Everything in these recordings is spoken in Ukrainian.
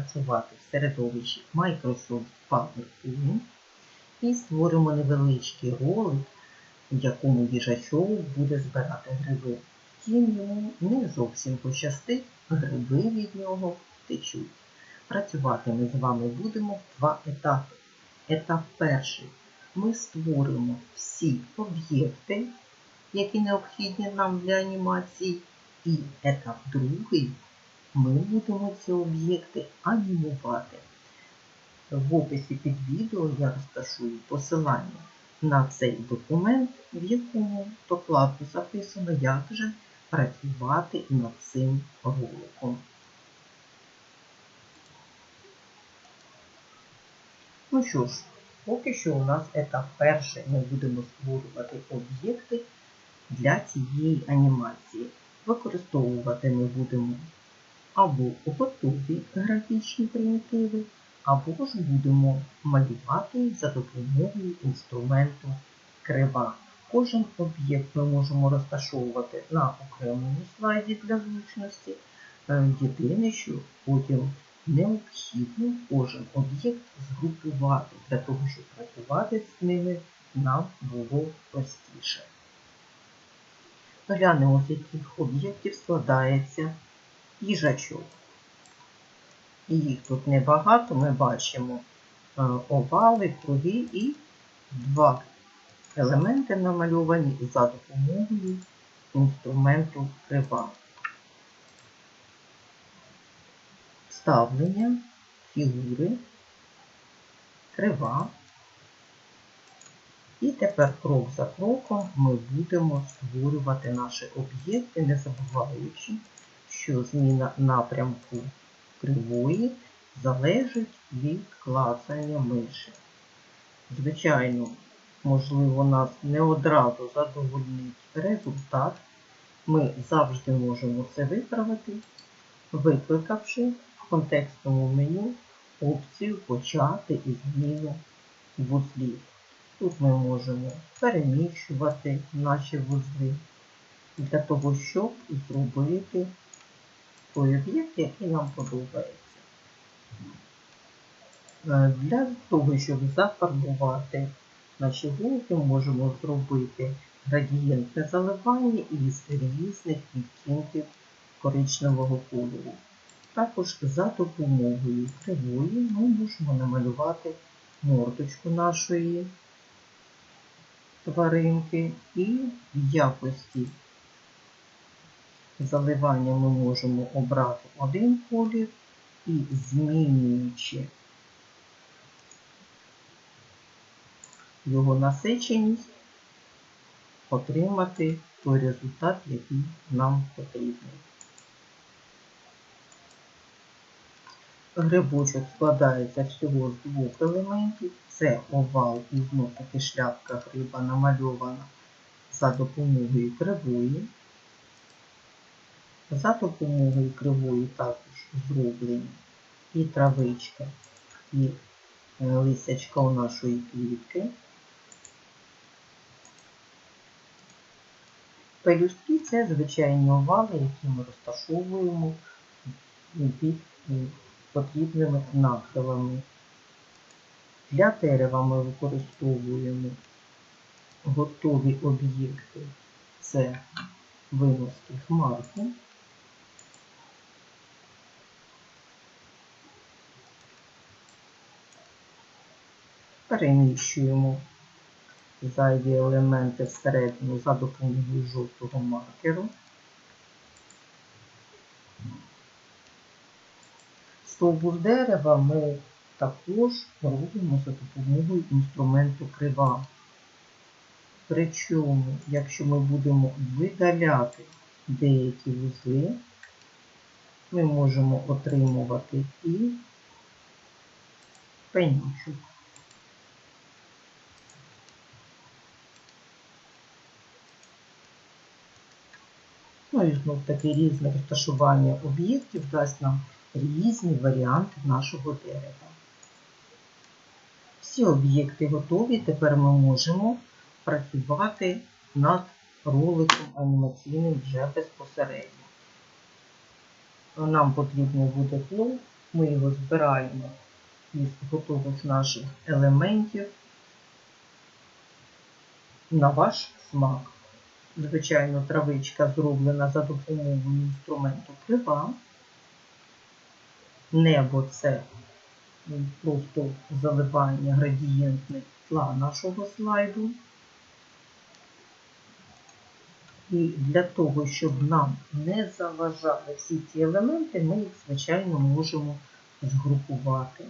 працювати в середовищі Microsoft PowerPoint і створимо невеличкий ролик, в якому їжачок буде збирати гриби. Втім, йому не зовсім пощастить, гриби від нього втечуть. Працювати ми з вами будемо в два етапи. Етап перший. Ми створимо всі об'єкти, які необхідні нам для анімації. І етап другий. Ми будемо ці об'єкти анімувати. В описі під відео я розташую посилання на цей документ, в якому докладно записано, як же працювати над цим роликом. Ну що ж, поки що у нас етап перший. Ми будемо створювати об'єкти для цієї анімації. Використовувати ми будемо або готові графічні примітиви, або ж будемо малювати за допомогою інструменту крива. Кожен об'єкт ми можемо розташовувати на окремому слайді для зручності. Е, Єдине, що потім необхідно кожен об'єкт згрупувати для того, щоб працювати з ними нам було простіше. Глянемо, з яких об'єктів складається їжачок. Їх тут небагато, ми бачимо е, овали, круги і два елементи намальовані за допомогою інструменту крива. Вставлення фігури, крива. І тепер крок за кроком ми будемо створювати наші об'єкти, не забуваючи, що зміна напрямку кривої залежить від клацання миші. Звичайно, можливо, нас не одразу задовольнить результат. Ми завжди можемо це виправити, викликавши в контекстному меню опцію Почати із зміну вузлів. Тут ми можемо переміщувати наші вузли для того, щоб зробити той об'єкт, який нам подобається. Е, Для того, щоб зафарбувати наші голки, можемо зробити градієнтне заливання із різних відтінків коричневого кольору. Також за допомогою кривої ми можемо намалювати мордочку нашої тваринки і в якості заливання ми можемо обрати один колір і змінюючи його насиченість, отримати той результат, який нам потрібний. Грибочок складається всього з двох елементів. Це овал і знов таки шляпка гриба намальована за допомогою кривої. За допомогою кривої також зроблені і травичка, і е, лисячка у нашої квітки. Пелюстки це звичайні овали, які ми розташовуємо під потрібними нахилами. Для дерева ми використовуємо готові об'єкти. Це виноски хмарки. Переміщуємо зайві елементи всередину за допомогою жовтого маркеру. Стовбур дерева ми також робимо за допомогою інструменту крива. Причому, якщо ми будемо видаляти деякі вузли, ми можемо отримувати і пенючок. Ну і різне розташування об'єктів дасть нам різні варіанти нашого дерева. Всі об'єкти готові, тепер ми можемо працювати над роликом анімаційним вже безпосередньо. Нам потрібно буде флоу Ми його збираємо із готових наших елементів на ваш смак. Звичайно, травичка зроблена за допомогою інструменту крива. Небо це просто заливання градієнтних тла нашого слайду. І для того, щоб нам не заважали всі ці елементи, ми їх, звичайно, можемо згрупувати.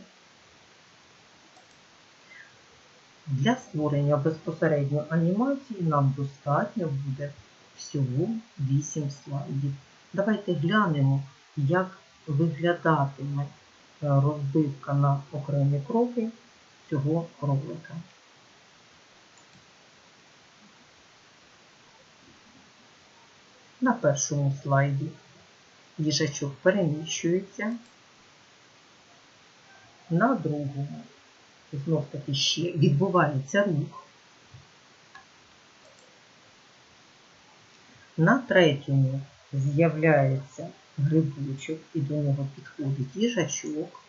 Для створення безпосередньо анімації нам достатньо буде всього 8 слайдів. Давайте глянемо, як виглядатиме розбивка на окремі кроки цього ролика. На першому слайді їжачок переміщується, на другому знов таки ще відбувається рух. На третьому з'являється грибочок і до нього підходить їжачок.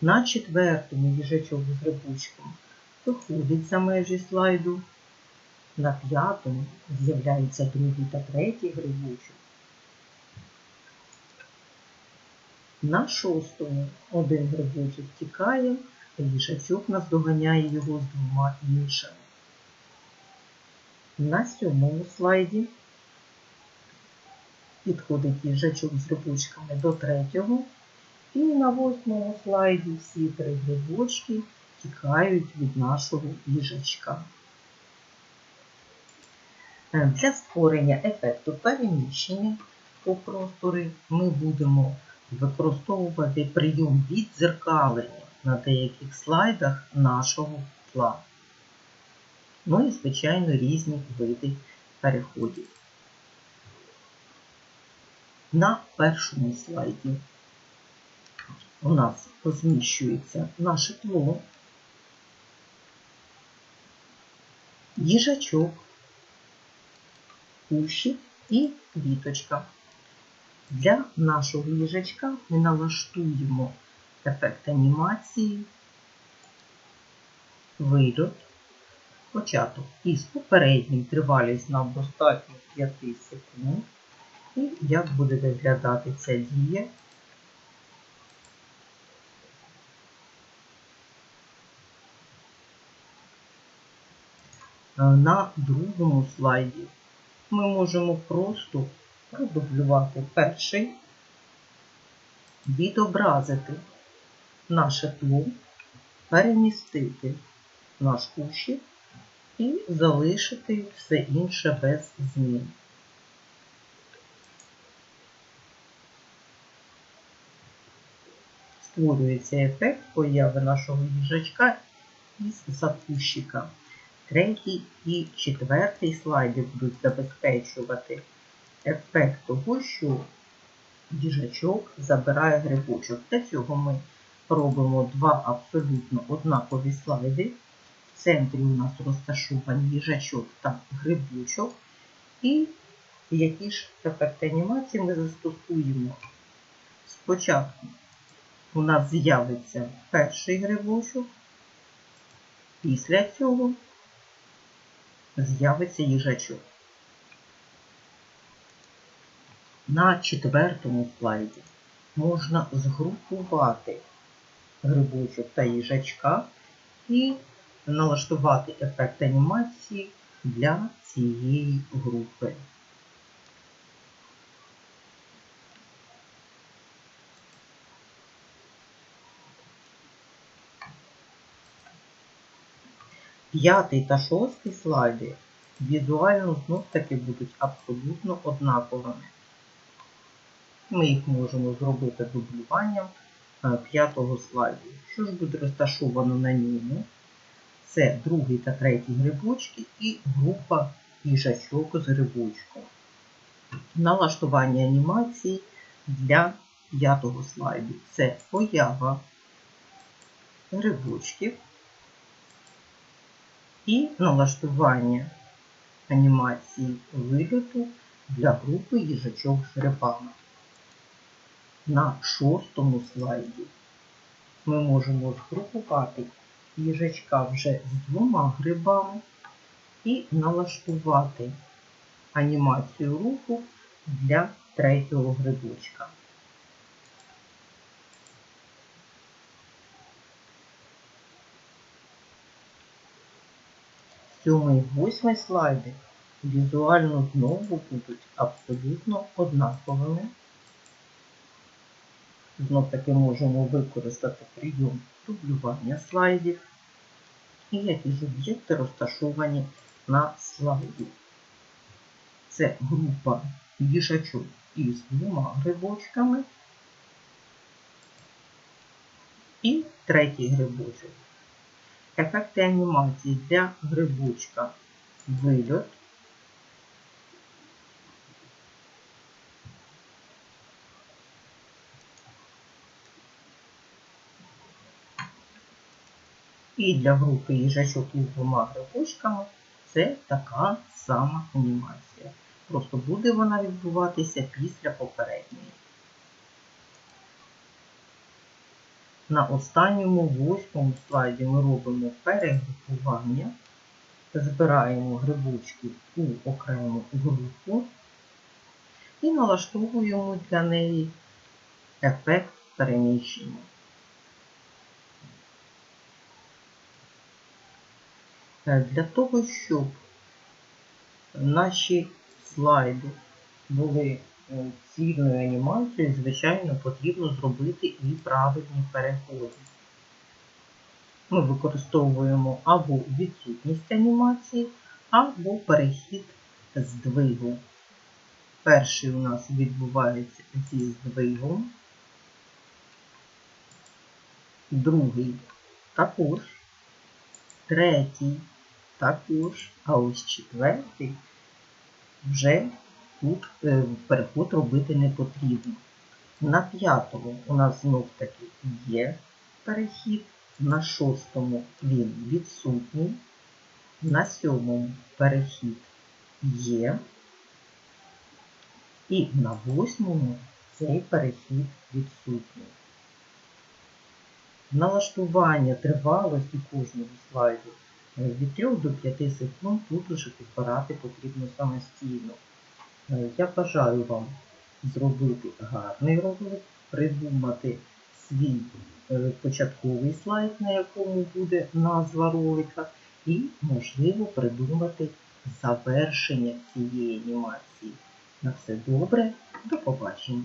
На четвертому їжачок з грибочком виходить за межі слайду. На п'ятому з'являється другий та третій грибочок. На шостому один грибочок тікає, а їжачок наздоганяє його з двома іншими. На сьомому слайді підходить їжачок з грибочками до третього. І на восьмому слайді всі три грибочки тікають від нашого їжачка. Е, для створення ефекту переміщення по просторі ми будемо використовувати прийом віддзеркалення на деяких слайдах нашого тла. Ну і, звичайно, різні види переходів. На першому слайді у нас розміщується наше тло, їжачок, кущик і квіточка. Для нашого їжачка ми налаштуємо ефект анімації, вильот, початок. Із попереднім тривалість нам достатньо 5 секунд. І як буде виглядати ця дія. На другому слайді ми можемо просто продублювати перший, відобразити наше тло, перемістити наш кущик і залишити все інше без змін. Створюється ефект появи нашого їжачка із запущика. Третій і четвертий слайди будуть забезпечувати ефект того, що їжачок забирає грибочок. Для цього ми робимо два абсолютно однакові слайди. В центрі у нас розташований їжачок та грибочок. І які ж ефекти анімації ми застосуємо. Спочатку у нас з'явиться перший грибочок, після цього з'явиться їжачок. На четвертому слайді можна згрупувати грибочок та їжачка і налаштувати ефект анімації для цієї групи. П'ятий та шостий слайди візуально знов таки будуть абсолютно однаковими. Ми їх можемо зробити дублюванням е, п'ятого слайду. Що ж буде розташовано на ньому? Це другий та третій грибочки і група їжачок з грибочком. Налаштування анімації для п'ятого слайду. Це поява грибочків і налаштування анімації вильоту для групи їжачок з грибами. На шостому слайді ми можемо згрупувати їжачка вже з двома грибами і налаштувати анімацію руху для третього грибочка. Сьомий і восьмий слайди візуально знову будуть абсолютно однаковими. Знов таки можемо використати прийом дублювання слайдів і які ж об'єкти розташовані на слайді. Це група їжачок із двома грибочками і третій грибочок. Ефекти анімації для грибочка вильот. І для групи їжачок із двома грибочками це така сама анімація. Просто буде вона відбуватися після попередньої. На останньому восьмому слайді ми робимо перегрупування, збираємо грибочки у окрему групу і налаштовуємо для неї ефект переміщення. Для того, щоб наші слайди були е, цільною анімацією, звичайно, потрібно зробити і правильні переходи. Ми використовуємо або відсутність анімації, або перехід здвигу. Перший у нас відбувається зі здвигом, другий також, третій також, а ось четвертий вже тут е, переход робити не потрібно. На п'ятому у нас знов таки є перехід, на шостому він відсутній, на сьомому перехід є, і на восьмому цей перехід відсутній. Налаштування тривалості кожного слайду від 3 до 5 секунд тут уже підбирати потрібно самостійно. Е, Я бажаю вам зробити гарний ролик, придумати свій е, початковий слайд, на якому буде назва ролика, і, можливо, придумати завершення цієї анімації. На все добре, до побачення!